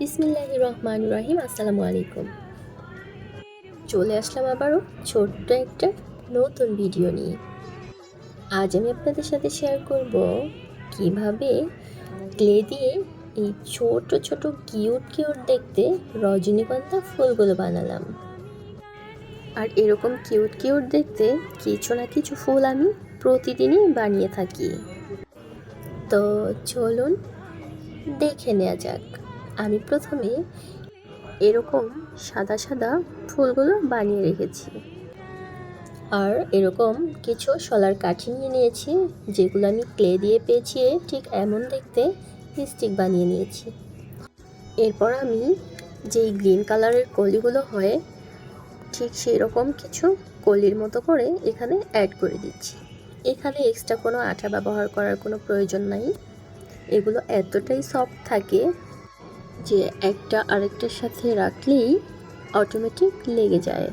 বিসমিল্লাহ রহমান রাহিম আসসালামু আলাইকুম। চলে আসলাম আবারও ছোট্ট একটা নতুন ভিডিও নিয়ে। আজ আমি আপনাদের সাথে শেয়ার করব কীভাবে ক্লে দিয়ে এই ছোট ছোট কিউট কিউট দেখতে রজনীগন্ধা ফুলগুলো বানালাম। আর এরকম কিউট কিউট দেখতে কিছু না কিছু ফুল আমি প্রতিদিনই বানিয়ে থাকি। তো চলুন দেখে নেওয়া যাক। আমি প্রথমে এরকম সাদা সাদা ফুলগুলো বানিয়ে রেখেছি। আর এরকম কিছু শলার কাঠি নিয়ে নিয়েছি, যেগুলো আমি ক্লে দিয়ে পেঁচিয়ে ঠিক এমন দেখতে স্টিক বানিয়ে নিয়েছি। এরপর আমি যেই গ্রিন কালারের কলিগুলো হয়, ঠিক সেই রকম কিছু কলির মতো করে এখানে অ্যাড করে দিচ্ছি। এখানে এক্সট্রা কোনো আঠা ব্যবহার করার কোনো প্রয়োজন নাই। এগুলো এতটাই সফট থাকে যে একটা আরেকটার সাথে রাখলেই অটোমেটিক লেগে যায়।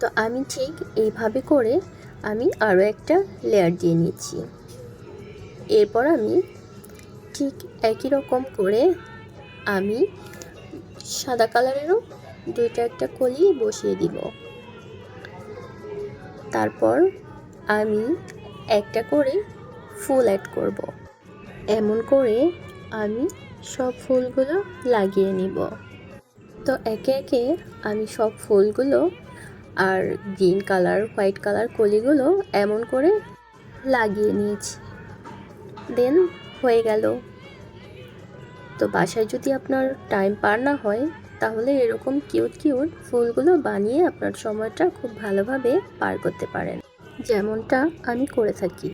তো আমি ঠিক এইভাবে করে আমি আরও একটা লেয়ার দিয়ে নিচ্ছি। এরপর আমি ঠিক একই রকম করে আমি সাদা কালারেরও দুইটা একটা কলি বসিয়ে দিব। তারপর আমি একটা করে ফুল অ্যাড করব। এমন করে আমি সব ফুলগুলো লাগিয়ে নিব। তো একে একে আমি সব ফুলগুলো আর গ্রিন কালার, হোয়াইট কালার কলিগুলো এমন করে লাগিয়ে নিয়েছি। দেন হয়ে গেল। তো বাসায় যদি আপনার টাইম পার না হয়, তাহলে এরকম কিউট কিউট ফুলগুলো বানিয়ে আপনার সময়টা খুব ভালোভাবে পার করতে পারেন। যেমনটা আমি করে থাকি।